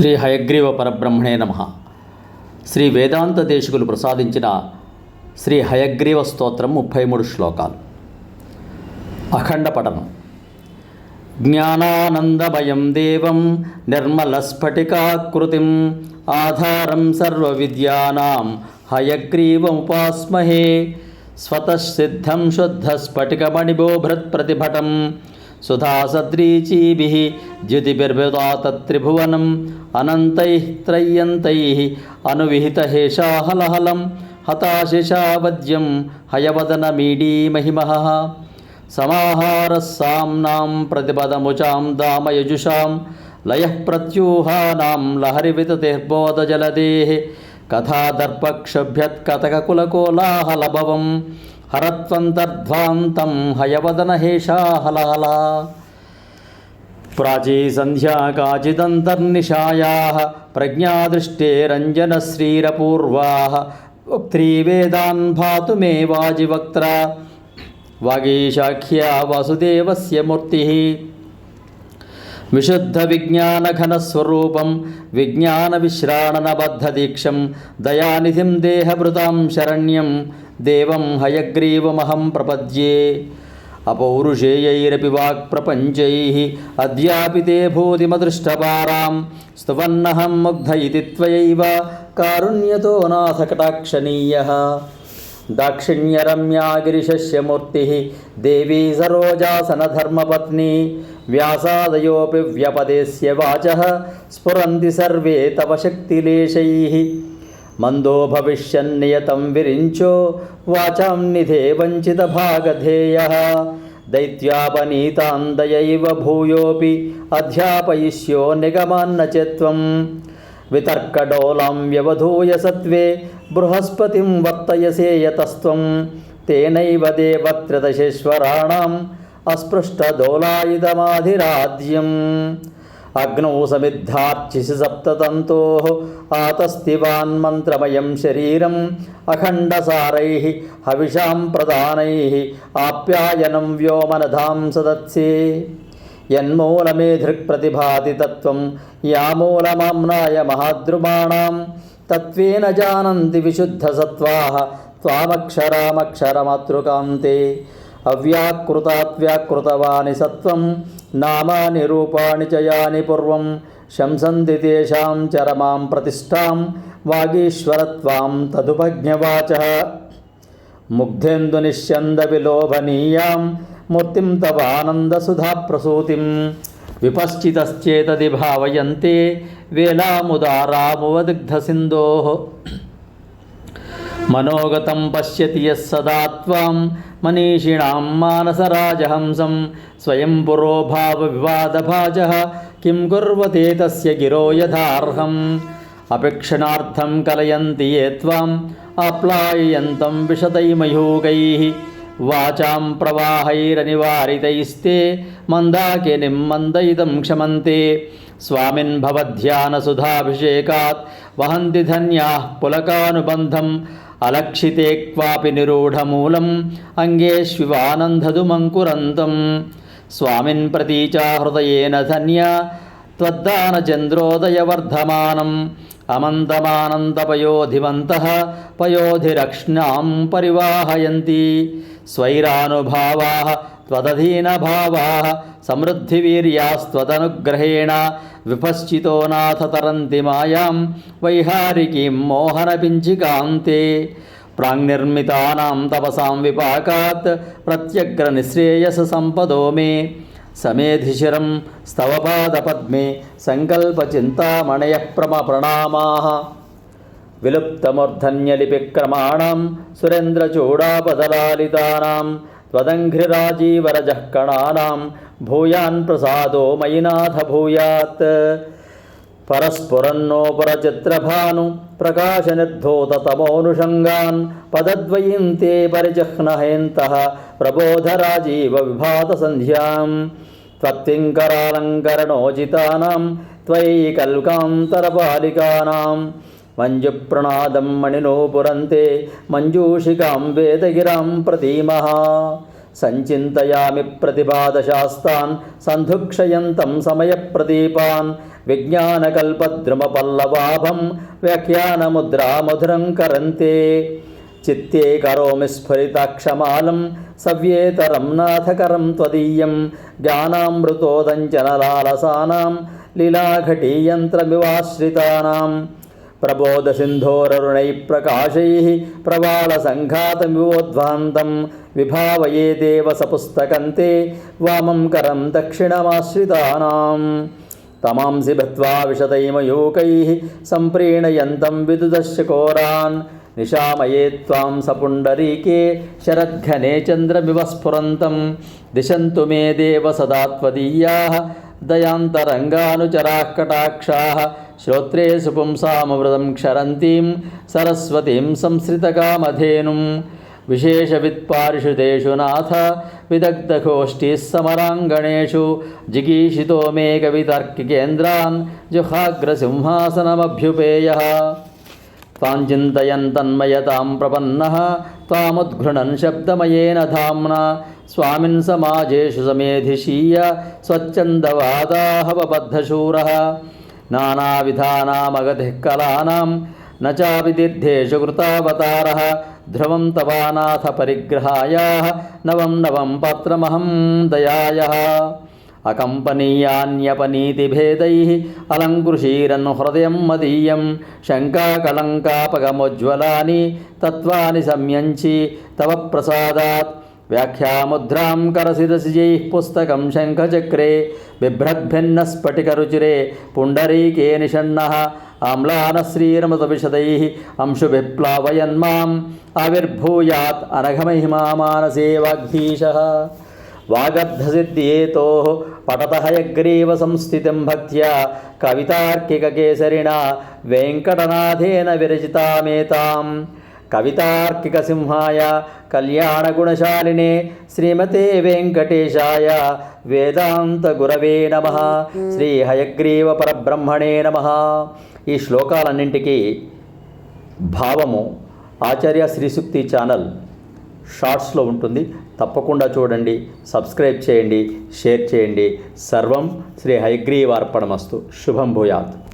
శ్రీ హయగ్రీవ పరబ్రహ్మణే నమ. శ్రీ వేదాంత దేశకులు ప్రసాదించిన శ్రీ హయగ్రీవ స్తోత్రం ముప్పై మూడు శ్లోకాలు. అఖండ పఠనం. జ్ఞానానందమయం దేవం నిర్మలస్ఫటికాకృతిం ఆధారం సర్వవిద్యానాం హయగ్రీవముపాస్మహే. స్వతసిద్ధం శుద్ధస్ఫటికమణిబోభృత్ప్రతిభటం సుధాసద్రీచీభిः ద్యుతిభిర్విదాతత్రిభువనం అనంతైः త్రయ్యంతైः అనువిహితహేషాహలహలం హతాశిషావద్యం హయవదనమీడీమహిమహ సమాహారः సామ్నాం ప్రతిపదముచాం దామయజుషాం లయః ప్రత్యూహానాం లహరివితతిర్బోధజలదేः కథాదర్పక్షభ్యత్కథకకులకోలాహలభవం हरत्वन्तर्ध्वान्तं हयवदनहेशा हलाला प्राचीसन्ध्या काचिदन्तर्निशायाः प्रज्ञादृष्टे रञ्जनश्रीरपूर्वाः वक्त्रीवेदान् भातुमे वाजिवक्त्रा वागीशाख्या वासुदेवस्य मूर्तिः। विशुद्धविज्ञानघनस्वरूपं विज्ञानविश्राणनबद्धदीक्षं दयानिधिं देहभृतां शरण्यं देवं हयग्रीवमहं प्रपद्ये। अपौरुषेयैरपि वाक्प्रपञ्चैः अद्यापि ते भूतिमदृष्टपारां। स्तवन्नहं मुग्ध इति त्वयैव कारुण्यतो नाथकटाक्षणीयः दाक्षिण्यरम्या गिरिशस्य मूर्तिः, देवी सरोजासनधर्मपत्नी, व्यासादयोऽपि व्यपदेस्य वाचः, स्फुरन्ति सर्वे तव शक्तिलेशैः। మందో భవిష్యన్నియతం విరించో వాచాం నిధే వంచిత భాగధేయ. దైత్యాపనీతాందయైవ భూయోపి అధ్యాపయిష్యో నిగమాన్న చేత్వం వితర్కడోలాం వ్యవధూయ సత్వే బృహస్పతిం వర్తయసే యతస్త్వం తేనైవ దేవత్రదశేశ్వరాణం అస్పృష్టదోలాయుధమాధిరాజ్యం. అగ్నౌ సమిద్ధార్చిసి సప్తతంతో ఆతస్థివాన్మంత్రమయం శరీరం అఖండసారై హవిషాం ప్రధానై ఆప్యాయనం వ్యోమనధాం సదత్సే. యన్మూలమేధృక్ ప్రతిభాతి తత్వం యామూలమామ్నాయ మహాద్రుమాణం తత్వేన జానంతి విశుద్ధసత్వాः త్వామక్షరామక్షరమాతృకాంతే. అవ్యాకృతాత్వ్యాకృతవాని సత్వం నామాని రూపాణి చయాని పూర్వం శంసంతి తేషాం చరమాం ప్రతిష్టాం వాగీశ్వరత్వాం తదుపజ్ఞవాచ. ముగ్ధేందునిశ్యందవిలోభనీయాం మూర్తిం తవానందసుధా ప్రసూతిం విపశ్చితశ్చేతది భావయంతే వేలాముదారామువదిగ్ధసిందో మనోగతం పశ్యతి యः మనీషిణాం మానసరాజహంసం స్వయం పురోభావ వివాదభాజ కిం కుర్వతే తస్య గిరో యథార్హం అపేక్షణార్థం కలయంతి ఏ త్వాం ఆప్లాయంతం విశతైమయూకైः వాచాం ప్రవాహైరనివారితైస్తే మందాకినిం మందయితం క్షమంతే స్వామిన్ భవధ్యానసుధాభిషేకాత్ వహంతి ధన్యాः పులకానుబంధం అలక్షితే క్వాపి నిరూఢమూలం అంగేష్వివానందదుమంకురంతం స్వామిన్ ప్రతీచా హృదయేన ధన్య త్వద్దానచంద్రోదయవర్ధమానం అమంతమానందపయోధిమంతః పయోధిరక్ష్ణాం పరివాహయంతి స్వైరానుభావా त्वदधीनभावाः समृद्धिवीर्यास्त्वदनुग्रहेण विपश्चितो नाथ तरन्ति मायां वैहारिकीं मोहनपिञ्चिकान्ते प्राङ्निर्मितानां तपसां विपाकात् प्रत्यग्रनिःश्रेयससम्पदो मे समेधिशिरं स्तवपादपद्मे सङ्कल्पचिन्तामणयः प्रमप्रणामाः विलुप्तमूर्धन्यलिपिक्रमाणां सुरेन्द्रचूडापदलालितानां त्वदङ्घ्रिराजीवरजः कणानां भूयान् प्रसादो मयि नाथ भूयात् परस्फुरन्नोपरचित्रभानु प्रकाशनिर्धोततमोऽनुषङ्गान् पदद्वयीं ते परिजह्नहेन्तः प्रबोधराजीवविभातसन्ध्यां त्वत्तिङ्करालङ्करणोचितानां त्वयि कल्कान्तरपालिकानां മഞ്ജുപ്രണാദം മണിനോ പുരന്തേ മഞ്ജൂഷികാം വേദഗിരാം പ്രതീമ സഞ്ചിന്തയാമി പ്രതിപാദശാസ്താൻ സന്ധുക്ഷയന്തം സമയപ്രദീപാൻ വിജ്ഞാനകൽപദ്രുമപല്ലവാഭം വ്യാഖ്യാനമുദ്രാമധുരം കരന്തേ ചിത്തേ കരോമി സ്ഫുരിതാക്ഷമാലം സവ്യേതരം നാഥകരം ത്വദീയം ജ്ഞാനാമൃതോദഞ്ചനലാലസാനാം ലീലാഘടീയന്ത്രമിവാശ്രിതാനാം प्रबोधसिन्धोररुणैः प्रवालसङ्घातमिवोध्वान्तं विभावये देव सपुस्तकं ते वामं करं दक्षिणमाश्रितानां तमांसि बद्ध्वा विशतैमयूकैः सम्प्रीणयन्तं विदुदश्यकोरान् निशामये त्वां सपुण्डरीके शरद्घने चन्द्रमिव स्फुरन्तं दिशन्तु मे देव सदा त्वदीयाः दयान्तरङ्गानुचराः कटाक्षाः श्रोत्रे सुपुंसामृतं क्षरन्तीं सरस्वतीं संसृतकामधेनुं। विशेषवित्पारिषुतेषु नाथ विदग्धगोष्ठीः समराङ्गणेषु जिगीषितो मे कवितार्किकेन्द्रान् जुहाग्रसिंहासनमभ्युपेयः। तां चिन्तयन् तन्मयतां प्रपन्नः त्वामुद्घृणन् शब्दमयेन धाम्ना। स्वामिन् समाजेषु समेधिशीय स्वच्छन्दवादाहवबद्धशूरः। నానావిధానామగతిः కలానాం న చావిదిద్ధేషు కృతావతారः ధ్రువం తవానాథ పరిగ్రహాయాः నవం నవం పత్రమహం దయాయः అకంపనీయాన్యపనీతిభేదైः అలంకృషీరన్ హృదయం మదీయం శంకాకళంకాపగమోజ్వలాని తత్వాని సంయంచి తవ ప్రసాదాత్ వ్యాఖ్యాముద్రాం కరసిరసిజై పుస్తకం శంఖచక్రే బిభ్రద్భిన్న స్ఫటికరుచిరే పుండరీకే నిషన్న ఆమ్లాన శ్రీరమతవిషదై అంశుభిప్లావయన్మాం ఆవిర్భూయాత్ అనఘమహిమా మానసే వాగ్ధీశ వాగర్ధసిద్ధ్యేతో పటతహయగ్రీవ సంస్థితిం భక్త్యా కవితార్కికకేసరిణ వెంకటనాథేన విరచితామేతాం. కవితార్కిక కవితార్కికసింహాయ కళ్యాణగుణశాలినే శ్రీమతే వెంకటేశాయ వేదాంత గురవే నమ. శ్రీ హయగ్రీవ పరబ్రహ్మణే నమ. ఈ శ్లోకాలన్నింటికీ భావము ఆచార్య శ్రీసుక్తి ఛానల్ షార్ట్స్లో ఉంటుంది. తప్పకుండా చూడండి సబ్స్క్రైబ్ చేయండి షేర్ చేయండి. సర్వం శ్రీ హయగ్రీవార్పణమస్తు. శుభం భూయాత్.